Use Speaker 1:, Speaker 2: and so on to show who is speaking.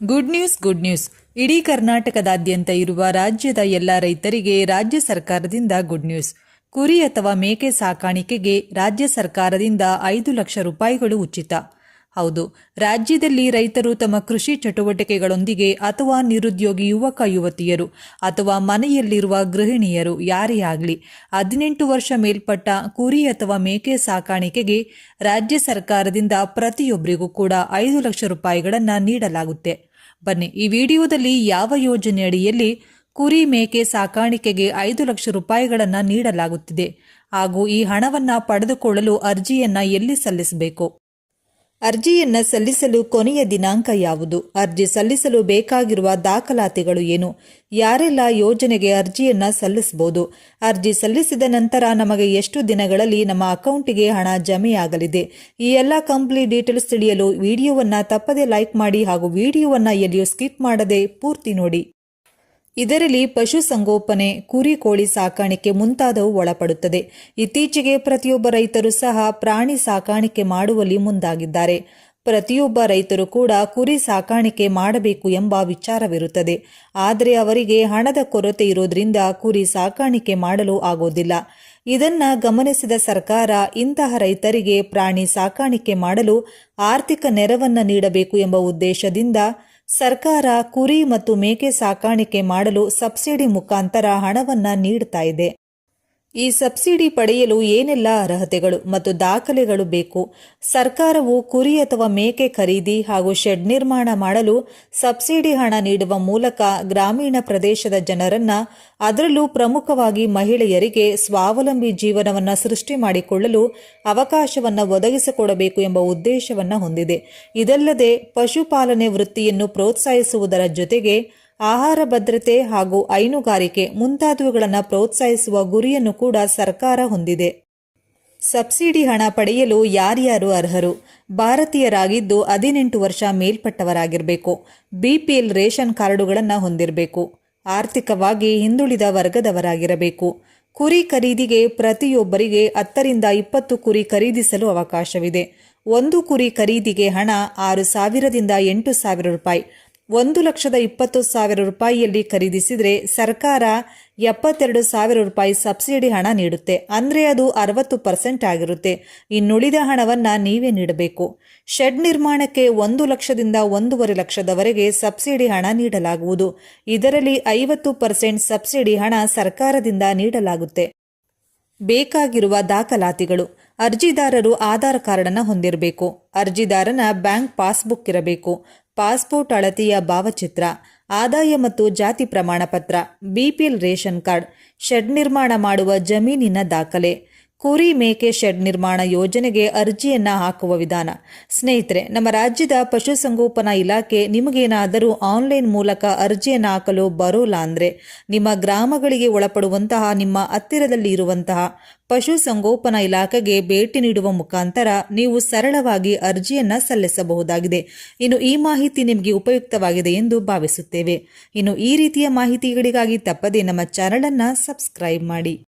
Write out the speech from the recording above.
Speaker 1: Good news good news. ಇಡೀ ಕರ್ನಾಟಕದಾದ್ಯಂತ ಇರುವ ರಾಜ್ಯದ ಎಲ್ಲ ರೈತರಿಗೆ ರಾಜ್ಯ ಸರ್ಕಾರದಿಂದ ಗುಡ್ ನ್ಯೂಸ್. ಕುರಿ ಅಥವಾ ಮೇಕೆ ಸಾಕಾಣಿಕೆಗೆ ರಾಜ್ಯ ಸರ್ಕಾರದಿಂದ ಐದು ಲಕ್ಷ ರೂಪಾಯಿಗಳು ಉಚಿತ. ಹೌದು, ರಾಜ್ಯದಲ್ಲಿ ರೈತರು ತಮ್ಮ ಕೃಷಿ ಚಟುವಟಿಕೆಗಳೊಂದಿಗೆ ಅಥವಾ ನಿರುದ್ಯೋಗಿ ಯುವಕ, ಯುವತಿಯರು ಅಥವಾ ಮನೆಯಲ್ಲಿರುವ ಗೃಹಿಣಿಯರು ಯಾರೇ ಆಗಲಿ, ಹದಿನೆಂಟು ವರ್ಷ ಮೇಲ್ಪಟ್ಟ ಕುರಿ ಅಥವಾ ಮೇಕೆ ಸಾಕಾಣಿಕೆಗೆ ರಾಜ್ಯ ಸರ್ಕಾರದಿಂದ ಪ್ರತಿಯೊಬ್ಬರಿಗೂ ಕೂಡ ಐದು ಲಕ್ಷ ರೂಪಾಯಿಗಳನ್ನು ನೀಡಲಾಗುತ್ತೆ. ಬನ್ನಿ. ಈ ವಿಡಿಯೋದಲ್ಲಿ ಯಾವ ಯೋಜನೆ ಅಡಿಯಲ್ಲಿ ಕುರಿ ಮೇಕೆ ಸಾಕಾಣಿಕೆಗೆ ಐದು ಲಕ್ಷ ರೂಪಾಯಿಗಳನ್ನು ನೀಡಲಾಗುತ್ತಿದೆ. ಹಾಗೂ ಈ ಹಣವನ್ನು ಪಡೆದುಕೊಳ್ಳಲು ಅರ್ಜಿಯನ್ನು ಎಲ್ಲಿ ಸಲ್ಲಿಸಬೇಕು? ಅರ್ಜಿಯನ್ನ ಸಲ್ಲಿಸಲು ಕೊನೆಯ ದಿನಾಂಕ ಯಾವುದು? ಅರ್ಜಿ ಸಲ್ಲಿಸಲು ಬೇಕಾಗಿರುವ ದಾಖಲಾತಿಗಳು ಏನು? ಯಾರೆಲ್ಲ ಯೋಜನೆಗೆ ಅರ್ಜಿಯನ್ನ ಸಲ್ಲಿಸಬಹುದು? ಅರ್ಜಿ ಸಲ್ಲಿಸಿದ ನಂತರ ನಮಗೆ ಎಷ್ಟು ದಿನಗಳಲ್ಲಿ ನಮ್ಮ ಅಕೌಂಟಿಗೆ ಹಣ ಜಮೆಯಾಗಲಿದೆ? ಈ ಎಲ್ಲ ಕಂಪ್ಲೀಟ್ ಡೀಟೇಲ್ಸ್ ತಿಳಿಯಲು ವಿಡಿಯೋವನ್ನ ತಪ್ಪದೇ ಲೈಕ್ ಮಾಡಿ ಹಾಗೂ ವಿಡಿಯೋವನ್ನ ಎಲ್ಲಿಯೂ ಸ್ಕಿಪ್ ಮಾಡದೆ ಪೂರ್ತಿ ನೋಡಿ. ಇದರಲ್ಲಿ ಪಶುಸಂಗೋಪನೆ, ಕುರಿ ಕೋಳಿ ಸಾಕಾಣಿಕೆ ಮುಂತಾದವು ಒಳಪಡುತ್ತದೆ. ಇತ್ತೀಚೆಗೆ ಪ್ರತಿಯೊಬ್ಬ ರೈತರು ಸಹ ಪ್ರಾಣಿ ಸಾಕಾಣಿಕೆ ಮಾಡುವಲ್ಲಿ ಮುಂದಾಗಿದ್ದಾರೆ. ಪ್ರತಿಯೊಬ್ಬ ರೈತರು ಕೂಡ ಕುರಿ ಸಾಕಾಣಿಕೆ ಮಾಡಬೇಕು ಎಂಬ ವಿಚಾರವಿರುತ್ತದೆ. ಆದರೆ ಅವರಿಗೆ ಹಣದ ಕೊರತೆ ಇರೋದ್ರಿಂದ ಕುರಿ ಸಾಕಾಣಿಕೆ ಮಾಡಲು ಆಗೋದಿಲ್ಲ. ಇದನ್ನ ಗಮನಿಸಿದ ಸರ್ಕಾರ ಇಂತಹ ರೈತರಿಗೆ ಪ್ರಾಣಿ ಸಾಕಾಣಿಕೆ ಮಾಡಲು ಆರ್ಥಿಕ ನೆರವನ್ನು ನೀಡಬೇಕು ಎಂಬ ಉದ್ದೇಶದಿಂದ ಸರ್ಕಾರ ಕುರಿ ಮತ್ತು ಮೇಕೆ ಸಾಕಾಣಿಕೆ ಮಾಡಲು ಸಬ್ಸಿಡಿ ಮುಖಾಂತರ ಹಣವನ್ನು ನೀಡ್ತಾ ಇದೆ. ಈ ಸಬ್ಸಿಡಿ ಪಡೆಯಲು ಏನೆಲ್ಲ ಅರ್ಹತೆಗಳು ಮತ್ತು ದಾಖಲೆಗಳು ಬೇಕು? ಸರ್ಕಾರವು ಕುರಿ ಅಥವಾ ಮೇಕೆ ಖರೀದಿ ಹಾಗೂ ಶೆಡ್ ನಿರ್ಮಾಣ ಮಾಡಲು ಸಬ್ಸಿಡಿ ಹಣ ನೀಡುವ ಮೂಲಕ ಗ್ರಾಮೀಣ ಪ್ರದೇಶದ ಜನರನ್ನ ಅದರಲ್ಲೂ ಪ್ರಮುಖವಾಗಿ ಮಹಿಳೆಯರಿಗೆ ಸ್ವಾವಲಂಬಿ ಜೀವನವನ್ನು ಸೃಷ್ಟಿ ಮಾಡಿಕೊಳ್ಳಲು ಅವಕಾಶವನ್ನು ಒದಗಿಸಿಕೊಡಬೇಕು ಎಂಬ ಉದ್ದೇಶವನ್ನು ಹೊಂದಿದೆ. ಇದಲ್ಲದೆ ಪಶುಪಾಲನೆ ವೃತ್ತಿಯನ್ನು ಪ್ರೋತ್ಸಾಹಿಸುವುದರ ಜೊತೆಗೆ ಆಹಾರ ಭದ್ರತೆ ಹಾಗೂ ಹೈನುಗಾರಿಕೆ ಮುಂತಾದವುಗಳನ್ನು ಪ್ರೋತ್ಸಾಹಿಸುವ ಗುರಿಯನ್ನು ಕೂಡ ಸರ್ಕಾರ ಹೊಂದಿದೆ. ಸಬ್ಸಿಡಿ ಹಣ ಪಡೆಯಲು ಯಾರ್ಯಾರು ಅರ್ಹರು? ಭಾರತೀಯರಾಗಿದ್ದು ಹದಿನೆಂಟು ವರ್ಷ ಮೇಲ್ಪಟ್ಟವರಾಗಿರಬೇಕು. ಬಿಪಿಎಲ್ ರೇಷನ್ ಕಾರ್ಡುಗಳನ್ನು ಹೊಂದಿರಬೇಕು. ಆರ್ಥಿಕವಾಗಿ ಹಿಂದುಳಿದ ವರ್ಗದವರಾಗಿರಬೇಕು. ಕುರಿ ಖರೀದಿಗೆ ಪ್ರತಿಯೊಬ್ಬರಿಗೆ ಹತ್ತರಿಂದ ಇಪ್ಪತ್ತು ಕುರಿ ಖರೀದಿಸಲು ಅವಕಾಶವಿದೆ. ಒಂದು ಕುರಿ ಖರೀದಿಗೆ ಹಣ ಆರು ಸಾವಿರದಿಂದ ಎಂಟು ಸಾವಿರ ರೂಪಾಯಿ. ಒಂದು ಲಕ್ಷದ ಇಪ್ಪತ್ತು ಸಾವಿರ ರೂಪಾಯಿಯಲ್ಲಿ ಖರೀದಿಸಿದರೆ ಸರ್ಕಾರ ಎಪ್ಪತ್ತೆರಡು ಸಾವಿರ ರೂಪಾಯಿ ಸಬ್ಸಿಡಿ ಹಣ ನೀಡುತ್ತೆ. ಅಂದರೆ ಅದು ಅರವತ್ತು ಪರ್ಸೆಂಟ್ ಆಗಿರುತ್ತೆ. ಇನ್ನುಳಿದ ಹಣವನ್ನು ನೀವೇ ನೀಡಬೇಕು. ಶೆಡ್ ನಿರ್ಮಾಣಕ್ಕೆ ಒಂದು ಲಕ್ಷದಿಂದ ಒಂದೂವರೆ ಲಕ್ಷದವರೆಗೆ ಸಬ್ಸಿಡಿ ಹಣ ನೀಡಲಾಗುವುದು. ಇದರಲ್ಲಿ ಐವತ್ತು ಪರ್ಸೆಂಟ್ ಸಬ್ಸಿಡಿ ಹಣ ಸರ್ಕಾರದಿಂದ ನೀಡಲಾಗುತ್ತೆ. ಬೇಕಾಗಿರುವ ದಾಖಲಾತಿಗಳು. ಅರ್ಜಿದಾರರು ಆಧಾರ್ ಕಾರ್ಡನ್ನು ಹೊಂದಿರಬೇಕು. ಅರ್ಜಿದಾರನ ಬ್ಯಾಂಕ್ ಪಾಸ್ಬುಕ್ ಇರಬೇಕು. ಪಾಸ್ಪೋರ್ಟ್ ಅಳತೆಯ ಭಾವಚಿತ್ರ, ಆದಾಯ ಮತ್ತು ಜಾತಿ ಪ್ರಮಾಣ ಪತ್ರ ಬಿಪಿಎಲ್ ರೇಷನ್ ಕಾರ್ಡ್, ಶೆಡ್ ನಿರ್ಮಾಣ ಮಾಡುವ ಜಮೀನಿನ ದಾಖಲೆ ಕುರಿ ಮೇಕೆ ಶೆಡ್ ನಿರ್ಮಾಣ ಯೋಜನೆಗೆ ಅರ್ಜಿಯನ್ನ ಹಾಕುವ ವಿಧಾನ. ಸ್ನೇಹಿತರೆ, ನಮ್ಮ ರಾಜ್ಯದ ಪಶುಸಂಗೋಪನಾ ಇಲಾಖೆ ನಿಮಗೇನಾದರೂ ಆನ್ಲೈನ್ ಮೂಲಕ ಅರ್ಜಿಯನ್ನು ಹಾಕಲು ಬರೋಲ್ಲ ಅಂದರೆ ನಿಮ್ಮ ಗ್ರಾಮಗಳಿಗೆ ಒಳಪಡುವಂತಹ, ನಿಮ್ಮ ಹತ್ತಿರದಲ್ಲಿ ಇರುವಂತಹ ಪಶುಸಂಗೋಪನಾ ಇಲಾಖೆಗೆ ಭೇಟಿ ನೀಡುವ ಮುಖಾಂತರ ನೀವು ಸರಳವಾಗಿ ಅರ್ಜಿಯನ್ನು ಸಲ್ಲಿಸಬಹುದಾಗಿದೆ. ಇನ್ನು ಈ ಮಾಹಿತಿ ನಿಮಗೆ ಉಪಯುಕ್ತವಾಗಿದೆ ಎಂದು ಭಾವಿಸುತ್ತೇವೆ. ಇನ್ನು ಈ ರೀತಿಯ ಮಾಹಿತಿಗಳಿಗಾಗಿ ತಪ್ಪದೆ ನಮ್ಮ ಚಾನಲನ್ನು ಸಬ್ಸ್ಕ್ರೈಬ್ ಮಾಡಿ.